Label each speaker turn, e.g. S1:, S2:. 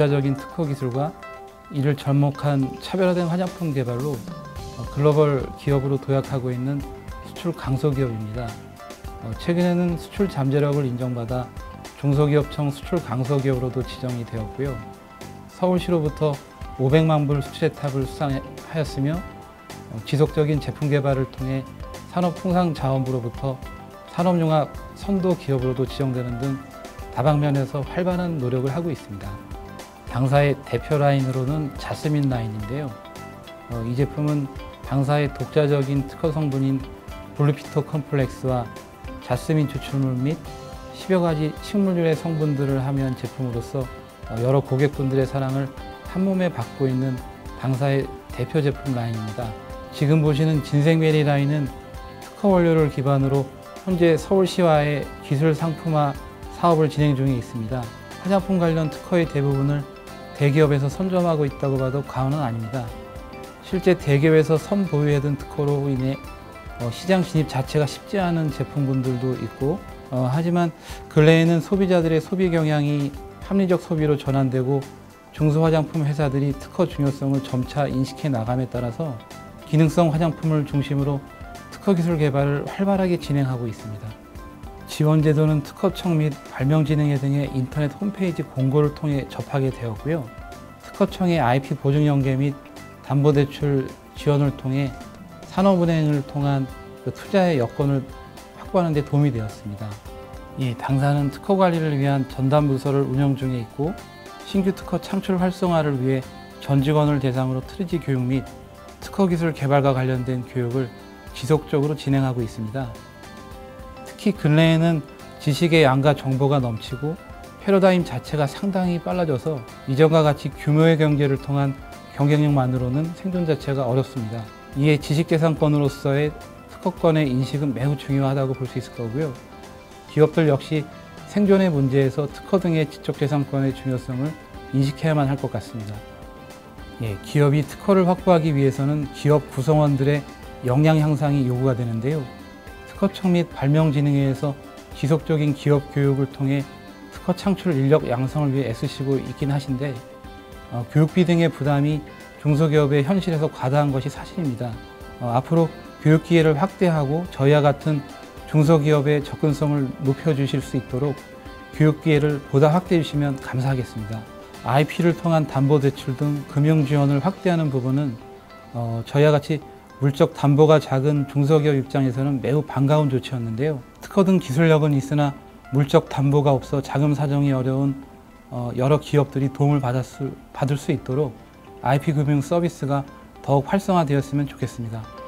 S1: 독자적인 특허 기술과 이를 접목한 차별화된 화장품 개발로 어, 글로벌 기업으로 도약하고 있는 수출 강소 기업입니다. 어, 최근에는 수출 잠재력을 인정받아 중소기업청 수출 강소 기업으로도 지정이 되었고요. 서울시로부터 500만 불 수출의 탑을 수상하였으며 어, 지속적인 제품 개발을 통해 산업통상자원부로부터 산업융합 선도 기업으로도 지정되는 등 다방면에서 활발한 노력을 하고 있습니다. 당사의 대표 라인으로는 자스민 라인인데요. 어, 이 제품은 당사의 독자적인 특허 성분인 블루피토 컴플렉스와 자스민 추출물 및 10여 가지 식물유래 성분들을 함유한 제품으로서 어, 여러 고객분들의 사랑을 한 몸에 받고 있는 당사의 대표 제품 라인입니다. 지금 보시는 진생베리 라인은 특허 원료를 기반으로 현재 서울시와의 기술 상품화 사업을 진행 중에 있습니다. 화장품 관련 특허의 대부분을 대기업에서 선점하고 있다고 봐도 과언은 아닙니다. 실제 대기업에서 선보유해둔 특허로 인해 어, 시장 진입 자체가 쉽지 않은 제품군들도 있고 어, 하지만 근래에는 소비자들의 소비 경향이 합리적 소비로 전환되고 중소화장품 회사들이 특허 중요성을 점차 인식해 나감에 따라서 기능성 화장품을 중심으로 특허 기술 개발을 활발하게 진행하고 있습니다. 지원 제도는 특허청 및 발명진흥회 등의 인터넷 홈페이지 공고를 통해 접하게 되었고요. 특허청의 IP 보증 연계 및 담보대출 지원을 통해 산업은행을 통한 그 투자의 여건을 확보하는 데 도움이 되었습니다. 예, 당사는 특허 관리를 위한 전담 부서를 운영 중에 있고 신규 특허 창출 활성화를 위해 전 직원을 대상으로 트리지 교육 및 특허 기술 개발과 관련된 교육을 지속적으로 진행하고 있습니다. 특히 근래에는 지식의 양과 정보가 넘치고 패러다임 자체가 상당히 빨라져서 이전과 같이 규모의 경제를 통한 경쟁력만으로는 생존 자체가 어렵습니다. 이에 지식재산권으로서의 특허권의 인식은 매우 중요하다고 볼 수 있을 거고요. 기업들 역시 생존의 문제에서 특허 등의 지적재산권의 중요성을 인식해야만 할 것 같습니다. 예, 기업이 특허를 확보하기 위해서는 기업 구성원들의 역량 향상이 요구가 되는데요. 특허청 및 발명진흥회에서 지속적인 기업 교육을 통해 특허 창출 인력 양성을 위해 애쓰시고 있긴 하신데 어, 교육비 등의 부담이 중소기업의 현실에서 과다한 것이 사실입니다. 어, 앞으로 교육 기회를 확대하고 저희와 같은 중소기업의 접근성을 높여주실 수 있도록 교육 기회를 보다 확대해 주시면 감사하겠습니다. IP를 통한 담보 대출 등 금융 지원을 확대하는 부분은 어, 저희와 같이 물적 담보가 작은 중소기업 입장에서는 매우 반가운 조치였는데요. 특허 등 기술력은 있으나 물적 담보가 없어 자금 사정이 어려운 어, 여러 기업들이 도움을 받을 수 있도록 IP 금융 서비스가 더욱 활성화되었으면 좋겠습니다.